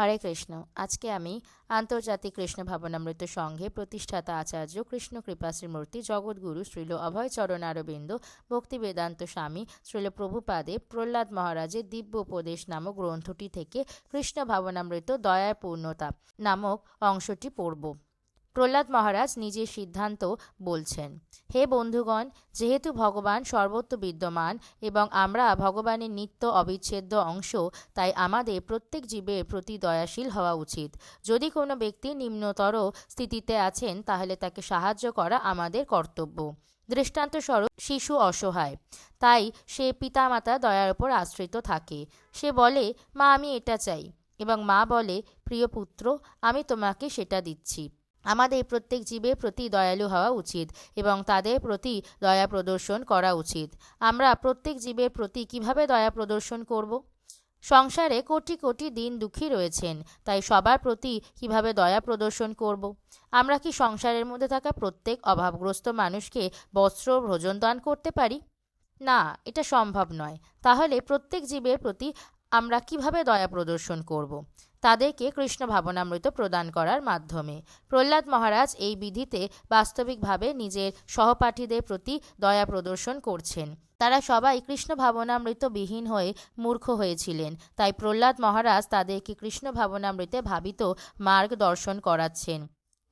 হরে কৃষ্ণ। আজকে আমি আন্তর্জাতিক কৃষ্ণ ভাবনামৃত সংঘে প্রতিষ্ঠাতা আচার্য কৃষ্ণ কৃপাশ্রী মূর্তি জগৎগুরু শ্রীল অভয়চরণ আরবিন্দ ভক্তি বেদান্ত স্বামী শ্রীল প্রভুপাদে প্রহ্লাদ মহারাজের দিব্য উপদেশ নামক গ্রন্থটি থেকে কৃষ্ণ ভাবনামৃত দয়ায় পূর্ণতা নামক অংশটি পড়ব। প্রহ্লাদ মহারাজ নিজের সিদ্ধান্ত বলছেন, হে বন্ধুগণ, যেহেতু ভগবান সর্বত্র বিদ্যমান এবং আমরা ভগবানের নিত্য অবিচ্ছেদ্য অংশ, তাই আমাদের প্রত্যেক জীবের প্রতি দয়াশীল হওয়া উচিত। যদি কোনো ব্যক্তি নিম্নতর স্থিতিতে আছেন, তাহলে তাকে সাহায্য করা আমাদের কর্তব্য। দৃষ্টান্তস্বরূপ, শিশু অসহায়। তাই সে পিতামাতা দয়ার উপর আশ্রিত থাকে। সে বলে, মা, আমি এটা চাই। এবং মা বলে, প্রিয় পুত্র, আমি তোমাকে সেটা দিচ্ছি। আমাদের প্রত্যেক জীবের প্রতি দয়ালু হওয়া উচিত এবং তাদের প্রতি দয়া প্রদর্শন করা উচিত। আমরা প্রত্যেক জীবের প্রতি কীভাবে দয়া প্রদর্শন করব? সংসারে কোটি কোটি দিন দুঃখী রয়েছেন, তাই সবার প্রতি কীভাবে দয়া প্রদর্শন করব? আমরা কি সংসারের মধ্যে থাকা প্রত্যেক অভাবগ্রস্ত মানুষকে বস্ত্র, ভোজন, দান করতে পারি? না, এটা সম্ভব নয়। তাহলে প্রত্যেক জীবের প্রতি আমরা কীভাবে দয়া প্রদর্শন করব? তাদেরকে কৃষ্ণ ভাবনামৃত প্রদান করার মাধ্যমে। প্রহ্লাদ মহারাজ এই বিধিতে বাস্তবিকভাবে নিজের সহপাঠীদের প্রতি দয়া প্রদর্শন করছেন। তারা সবাই কৃষ্ণ ভাবনামৃত বিহীন হয়ে মূর্খ হয়েছিলেন। তাই প্রহ্লাদ মহারাজ তাদেরকে কৃষ্ণ ভাবনামৃতে ভাবিত মার্গ দর্শন করাচ্ছেন।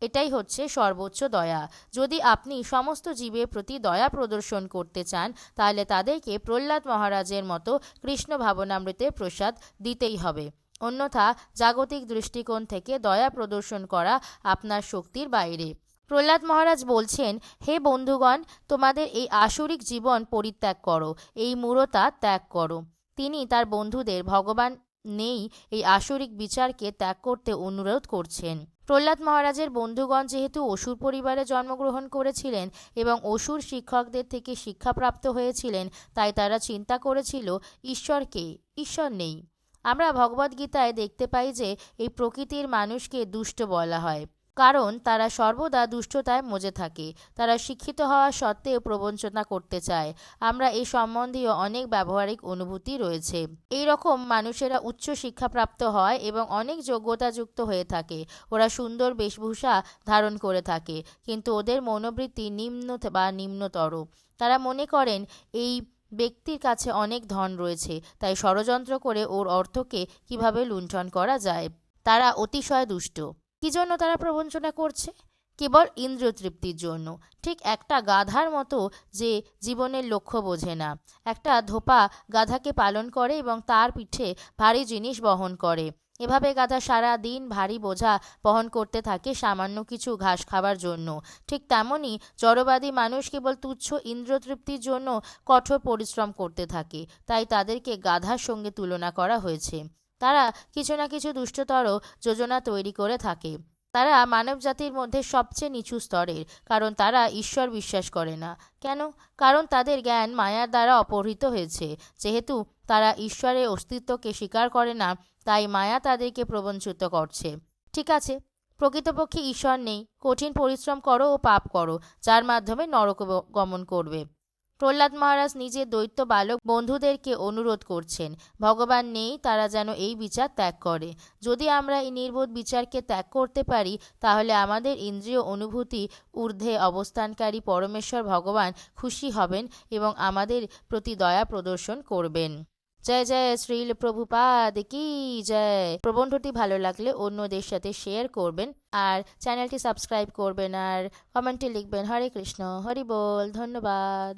এটাই হচ্ছে সর্বোচ্চ দয়া। যদি আপনি সমস্ত জীবের প্রতি দয়া প্রদর্শন করতে চান, তাহলে তাদেরকে প্রহ্লাদ মহারাজের মতো কৃষ্ণ ভাবনামৃতের প্রসাদ দিতেই হবে। অন্যথা জাগতিক দৃষ্টিকোণ থেকে দয়া প্রদর্শন করা আপনার শক্তির বাইরে। প্রহ্লাদ মহারাজ বলছেন, হে বন্ধুগণ, তোমাদের এই আসরিক জীবন পরিত্যাগ করো, এই মূরতা ত্যাগ করো। তিনি তার বন্ধুদের, ভগবান নেই এই আসরিক বিচারকে ত্যাগ করতে অনুরোধ করছেন। প্রহ্লাদ মহারাজের বন্ধুগণ যেহেতু অসুর পরিবারে জন্মগ্রহণ করেছিলেন এবং অসুর শিক্ষকদের থেকে শিক্ষাপ্রাপ্ত হয়েছিলেন, তাই তারা চিন্তা করেছিল ঈশ্বরকে ঈশ্বর নেই। আমরা ভগবদ্গীতায় দেখতে পাই যে, এই প্রকৃতির মানুষকে দুষ্ট বলা হয়। কারণ তারা সর্বদা দুষ্টতায় মজে থাকে। তারা শিক্ষিত হওয়া সত্ত্বেও প্রবঞ্চনা করতে চায়। আমরা এই সম্বন্ধীয় অনেক ব্যবহারিক অনুভূতি রয়েছে। এই রকম মানুষেরা উচ্চ শিক্ষাপ্রাপ্ত হয় এবং অনেক যোগ্যতাযুক্ত হয়ে থাকে। ওরা সুন্দর বেশভূষা ধারণ করে থাকে, কিন্তু ওদের মনোবৃত্তি নিম্ন বা নিম্নতর। তারা মনে করেন, এই ব্যক্তির কাছে অনেক ধন রয়েছে, তাই ষড়যন্ত্র করে ওর অর্থকে কীভাবে লুণ্ঠন করা যায়? তারা অতিশয় দুষ্ট। কী জন্য তারা প্রবঞ্চনা করছে? কেবল ইন্দ্র তৃপ্তির জন্য। ঠিক একটা গাধার মতো যে জীবনের লক্ষ্য বোঝে না। একটা ধোপা গাধাকে পালন করে এবং তার পিঠে ভারী জিনিস বহন করে। এভাবে গাধা সারা দিন ভারী বোঝা বহন করতে থাকে সামান্য কিছু ঘাস খাবার জন্য। ঠিক তেমনই জড়বাদী মানুষ কেবল তুচ্ছ ইন্দ্রতৃপ্তির জন্য কঠোর পরিশ্রম করতে থাকে। তাই তাদেরকে গাধার সঙ্গে তুলনা করা হয়েছে। তারা কিছু না কিছু দুষ্টতর যোজনা তৈরি করে থাকে। তারা মানবজাতির মধ্যে সবচেয়ে নিচু স্তরের, কারণ তারা ঈশ্বর বিশ্বাস করে না। কেন? কারণ তাদের জ্ঞান মায়ার দ্বারা অপহৃত হয়েছে। যেহেতু তারা ঈশ্বরের অস্তিত্বকে স্বীকার করে না, তাই মায়া তাদেরকে প্রবঞ্চিত করছে। ঠিক আছে, প্রকৃতপক্ষে ঈশ্বর নেই। কঠিন পরিশ্রম করো ও পাপ করো, যার মাধ্যমে নরক গমন করবে। প্রহ্লাদ মহারাজ নিজের দৈত্য বালক বন্ধুদেরকে অনুরোধ করছেন, ভগবান নেই, তারা যেন এই বিচার ত্যাগ করে। যদি আমরা এই নির্বোধ বিচারকে ত্যাগ করতে পারি, তাহলে আমাদের ইন্দ্রিয় অনুভূতি ঊর্ধ্বে অবস্থানকারী পরমেশ্বর ভগবান খুশি হবেন এবং আমাদের প্রতি দয়া প্রদর্শন করবেন। জয় জয়, শ্রীল প্রভুপাদ কি জয়। প্রবন্ধটি ভালো লাগলে অন্যদের সাথে শেয়ার করবেন আর চ্যানেলটি সাবস্ক্রাইব করবেন আর কমেন্টে লিখবেন, হরে কৃষ্ণ, হরি বল, ধন্যবাদ।